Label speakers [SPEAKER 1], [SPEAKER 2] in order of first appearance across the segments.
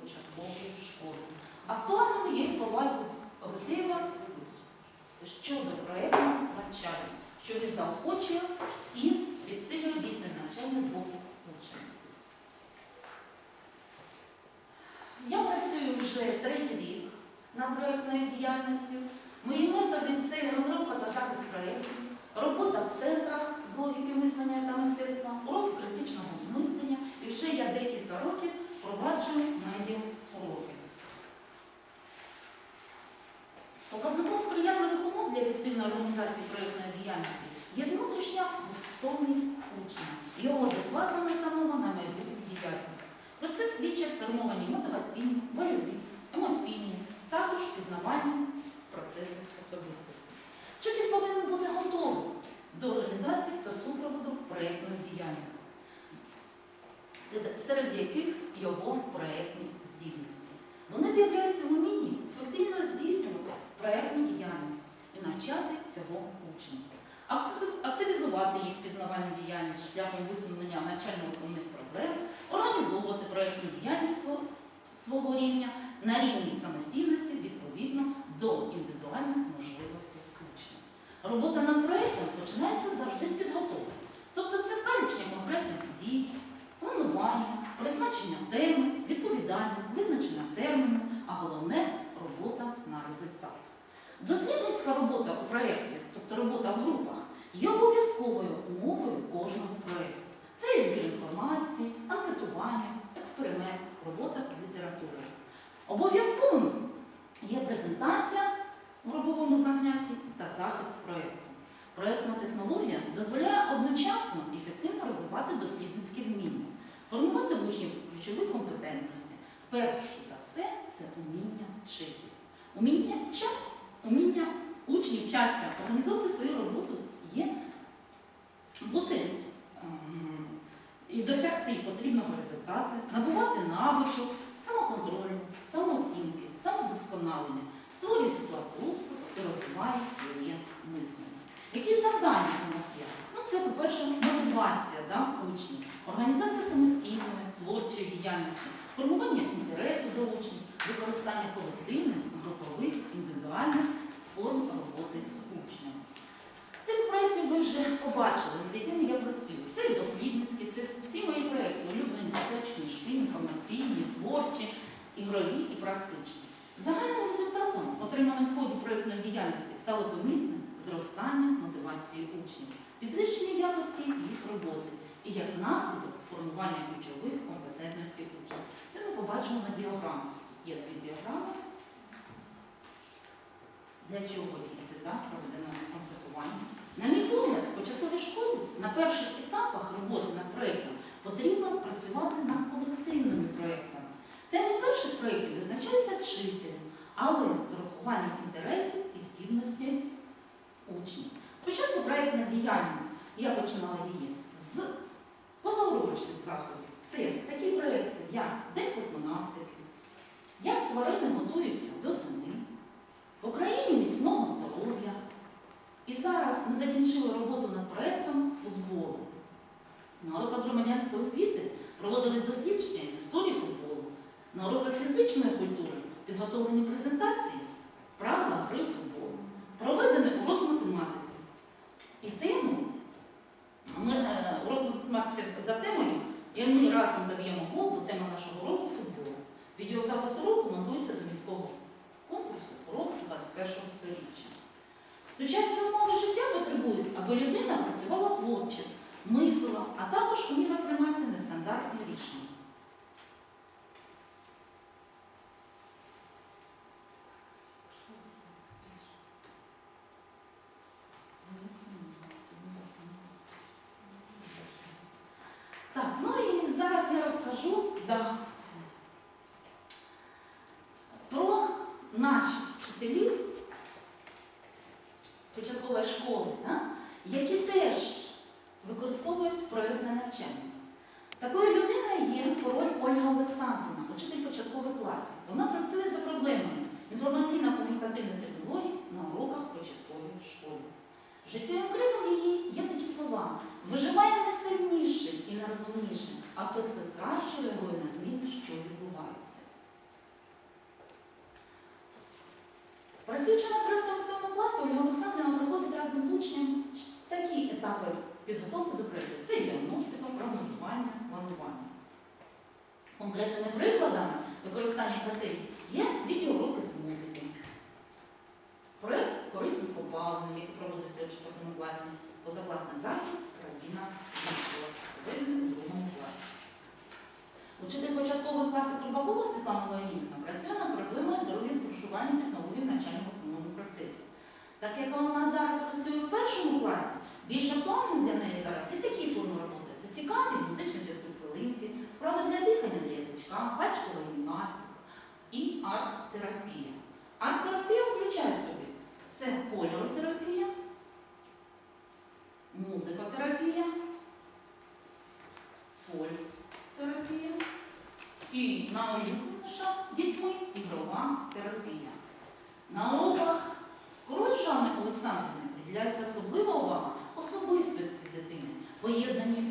[SPEAKER 1] початкової школи. Актуальними є слова Гусеєва щодо проєкту навчання, що він заохочує і підсилює дійсне навчання з боку учнів. Я працюю вже третій рік над проєктною діяльністю. Мої методи це розробка та захист проєктів, робота в центрах з логіки мислення та мистецтва, ефективної організації проєктної діяльності є внутрішня готовність учня, його адекватна настанова на майбутню діяльність. Про це свідчать сформовані мотиваційні, вольові, емоційні, також пізнавальні процеси особистості. Вчитель повинен бути готовий до організації та супроводу проєктної діяльності, серед- яких його проєктні здібності. Вони виявляються в умінні ефективно здійснювати проєктну навчати цього. Актиз- Активізувати їх пізнавальну діяльність шляхом висунення навчально-виховних проблем, організовувати проєктну діяльність свого, рівня на рівні самостійності відповідно до індивідуальних можливостей учня. Робота над проєктом починається завжди з підготовки. Тобто це перечня конкретних дій, планування, призначення теми, відповідальних, визначення терміну, а головне робота на результат. Дослідницька робота у проєкті, тобто робота в групах, є обов'язковою умовою кожного проєкту. Це і збір інформації, анкетування, експеримент, робота з літературою. Обов'язковим є презентація в груповому занятті та захист проєкту. Проєктна технологія дозволяє одночасно ефективно розвивати дослідницькі вміння, формувати в учнів ключові компетентності. Перш за все, це уміння вчитись. Уміння вчатися, уміння учнів вчаться організовувати свою роботу є бути ем, і досягти потрібного результату, набувати навичок, самоконтролю, самооцінки, самовдосконалення, створюють ситуацію успіху і розвивають своє мислення. Які ж завдання у нас є? Ну, це, по-перше, мотивація да, учнів, організація самостійної, творчої діяльності, формування інтересу до учнів, використання колективних, групових, індивідуальних форм роботи з учнями. Тих проєктів ви вже побачили, над якими я працюю. Це і дослідницькі, це всі мої проєкти, улюблені дитячі, книжки, інформаційні, творчі, ігрові і практичні. Загальним результатом, отриманим в ході проєктної діяльності, стало помітне зростання мотивації учнів, підвищення якості їх роботи і як наслідок формування ключових компетентностей учнів. Це ми побачимо на діаграмах. Є дві діаграми. Для чого діти так, проведено анкетування? На мій погляд, в початковій школі на перших етапах роботи над проєктом потрібно працювати над колективними проєктами. Теми перших проєктів визначаються вчителем, але з урахуванням інтересів і здібностей учнів. Спочатку проєктна діяльність, я починала її з позаурочних заходів. Це такі проєкти, як День космонавтики, як тварини готуються до зими, в Україні міцного здоров'я. І зараз ми закінчили роботу над проєктом футболу. На уроках громадянської освіти проводились дослідження з історії футболу. На уроках фізичної культури підготовлені презентації правила гри в футбол. Проведений урок з математики. І тему ми е, урок з математики за темою, і ми разом заб'ємо гол, бо тема нашого уроку футбол. Відеозапис уроку монтується до міського конкурсу урок 21 століття. Сучасні умови життя потребують, аби людина працювала творче, мислила, а також уміла приймати нестандартні рішення. Так, ну і зараз я розкажу да, про наших школи, да? які теж використовують проєктне навчання. Такою людиною є король Ольга Олександрівна, учитель початкових класів. Вона працює за проблемами інформаційно-комунікативних технологій на уроках початкової школи. Життя окремо її є такі слова. Виживає не сильніший і не а той, хто краще реагує на зміни, що відбувається, Працюючи на проєктом у сьомому класі, Ольга Олександрівна проходить разом з учнем такі етапи підготовки до проєкту. Це діагностика, прогнозування, планування. Конкретними прикладами використання критерій є відеоуроки з музики. Проєкт корисних опалень, який проводився у 4 класі, позакласний захід, країна відбулася, проведений у 2 класі. Учитель початкових класів Трубакова Світлана Леонідівна працює над проблемою здоров'я збрушування технологій в навчально-виховному процесі. Так як вона зараз працює в першому класі, більш актуальним для неї зараз є такі форми роботи. Це цікаві музичні фізкульт хвилинки, вправи для дихання для язичка, пальчикова гімнастика і арт-терапія. Арт-терапія включає в собі це кольоротерапія, музикотерапія, фольк-терапія і на улюбленіша дітьми ігрова терапія. На уроках Корольшани Олександрівна, приділяється особлива увага особистості дитини, поєднання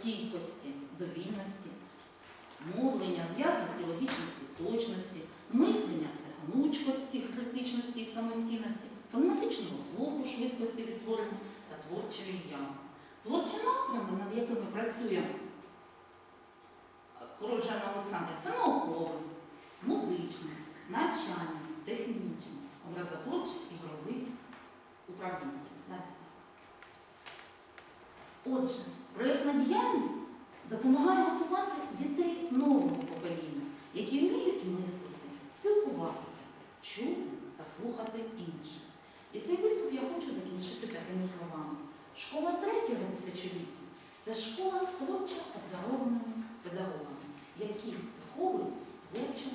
[SPEAKER 1] стійкості, довільності, мовлення, зв'язності, логічності, точності, мислення це гнучкості, критичності і самостійності, фонематичного слуху, швидкості відтворення та творчої ями. Творчі напрями, над якими працює король Жанна Олександр, це науковий, музичний, навчальний, технічний, образотворчий, ігровий, управлінський. Отже, проєктна діяльність допомагає готувати дітей нового покоління, які вміють мислити, спілкуватися, чути та слухати інших. І свій виступ я хочу закінчити такими словами. Школа третього тисячоліття це школа з творчо обдарованими педагогами, які виховують творчо